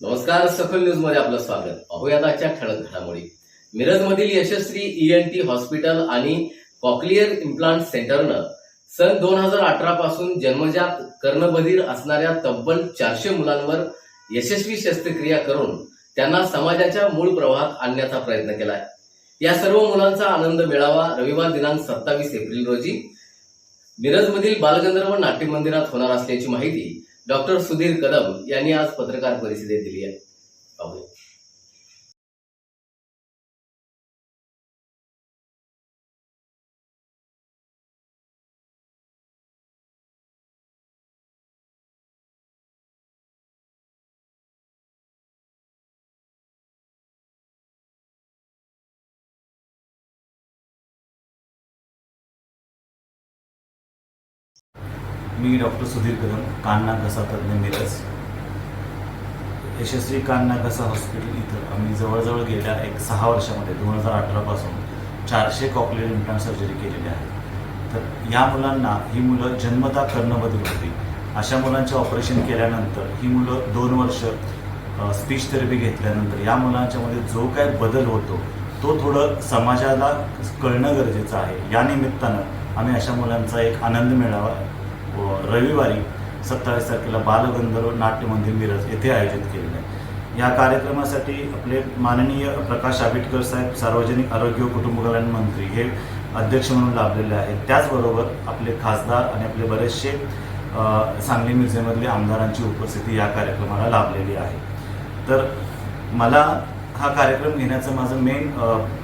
नमस्कार सफल न्यूजमध्ये आपलं स्वागत. पाहूयात आजच्या ठळक घडामोडी. मिरजमधील यशस्वी ईएनटी हॉस्पिटल आणि कॉक्लिअर इम्प्लांट सेंटरनं सन दोन हजार अठरा पासून जन्मजात कर्णबधीर असणाऱ्या तब्बल चारशे मुलांवर यशस्वी शस्त्रक्रिया करून त्यांना समाजाच्या मूळ प्रवाहात आणण्याचा प्रयत्न केलाय. या सर्व मुलांचा आनंद मिळावा रविवार दिनांक सत्तावीस एप्रिल रोजी मिरजमधील बालगंधर्व नाट्य मंदिरात होणार असल्याची माहिती डॉक्टर सुधीर कदम यांनी आज पत्रकार परिषदेत दिली आहे. पाहूया. मी डॉक्टर सुधीर कदम कान्ना घसा तज्ज्ञ मिरज यशस्वी कान्ना घसा हॉस्पिटल इथं आम्ही जवळजवळ गेल्या एक सहा वर्षामध्ये दोन हजार अठरापासून चारशे कॉक्लिअर इम्प्लांट सर्जरी केलेली आहे. तर या मुलांना ही मुलं जन्मता कर्णबधीर होती. अशा मुलांचे ऑपरेशन केल्यानंतर ही मुलं दोन वर्ष स्पीच थेरपी घेतल्यानंतर या मुलांच्यामध्ये जो काय बदल होतो तो थोडं समाजाला कळणं गरजेचं आहे. या निमित्तानं आम्ही अशा मुलांचा एक आनंद मिळावा रविवारी सत्तावीस तारखेला बालगंधर्व नाट्य मंदिर मिरज येथे आयोजित केलेलं आहे. या कार्यक्रमासाठी आपले माननीय प्रकाश आंबेडकर साहेब सार्वजनिक आरोग्य व कुटुंब कल्याण मंत्री हे अध्यक्ष म्हणून लाभलेले आहेत. त्याचबरोबर आपले खासदार आणि आपले बरेचसे सांगली मिरजेमधले आमदारांची उपस्थिती या कार्यक्रमाला लाभलेली आहे. तर मला हा कार्यक्रम घेण्याचं माझं मेन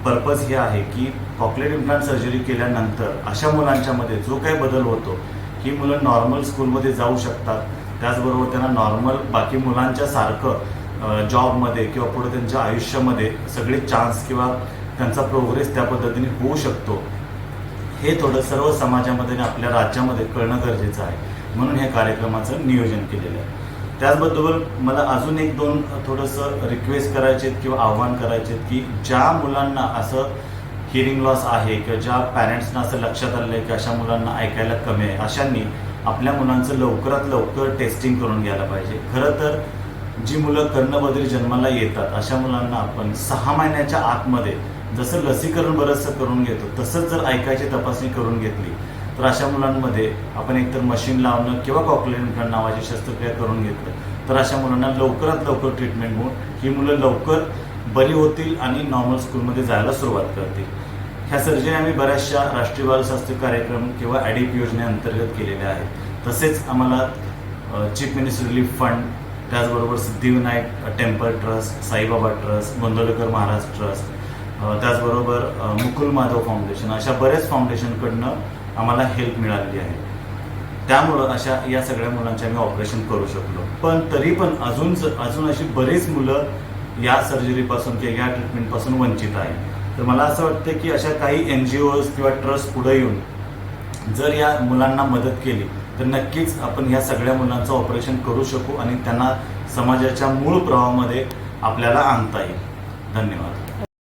पर्पज हे आहे की कॉक्लेट इम्प्लांट सर्जरी केल्यानंतर अशा मुलांच्यामध्ये जो काही बदल होतो ही मुलं नॉर्मल स्कूलमध्ये जाऊ शकतात. त्याचबरोबर त्यांना नॉर्मल बाकी मुलांच्या सारखं जॉबमध्ये किंवा पुढे त्यांच्या आयुष्यामध्ये सगळे चान्स किंवा त्यांचा प्रोग्रेस त्या पद्धतीने होऊ शकतो. हे थोडं सर्व समाजामध्ये आणि आपल्या राज्यामध्ये कळणं गरजेचं आहे. म्हणून ह्या कार्यक्रमाचं नियोजन केलेलं आहे. त्याचबरोबर मला अजून एक दोन थोडंसं रिक्वेस्ट करायचे आहेत किंवा आव्हान करायचे आहेत की ज्या मुलांना असं हिअरिंग लॉस आहे किंवा ज्या पॅरेंट्सना असं लक्षात आलं आहे की अशा मुलांना ऐकायला कमी आहे अशांनी आपल्या मुलांचं लवकरात लवकर टेस्टिंग करून घ्यायला पाहिजे. खरं तर जी मुलं कर्णबदरी जन्माला येतात अशा मुलांना आपण सहा महिन्याच्या आतमध्ये जसं लसीकरण बरंचसं करून घेतो तसंच जर ऐकायची तपासणी करून घेतली तर अशा मुलांमध्ये आपण एकतर मशीन लावणं किंवा कॉक्लिन नावाची शस्त्रक्रिया करून घेतलं तर अशा मुलांना लवकरात लवकर ट्रीटमेंट होऊन ही मुलं लवकर बरी होतील आणि नॉर्मल स्कूलमध्ये जायला सुरुवात करतील. ह्या सर्जरी आम्ही बऱ्याचशा राष्ट्रीय बालशास्त्र कार्यक्रम किंवा ॲडिप योजनेअंतर्गत केलेल्या आहेत. तसेच आम्हाला चीफ मिनिस्टर रिलीफ फंड त्याचबरोबर Siddhivinayak temple trust Saibaba trust Gondavlekar Maharaj trust त्याचबरोबर मुकुल माधव फाउंडेशन अशा बऱ्याच फाउंडेशनकडनं आम्हाला हेल्प मिळालेली आहे. त्यामुळं अशा या सगळ्या मुलांचे आम्ही ऑपरेशन करू शकलो. पण तरी पण अजून अजून अशी बरीच मुलं या सर्जरीपासून किंवा या ट्रीटमेंटपासून वंचित आहे. तर मला असं वाटतं की अशा काही एन जी ओज किंवा ट्रस्ट पुढे येऊन जर या मुलांना मदत केली तर नक्कीच आपण या सगळ्या मुलांचं ऑपरेशन करू शकू आणि त्यांना समाजाच्या मूळ प्रवाहामध्ये आपल्याला आणता येईल. धन्यवाद.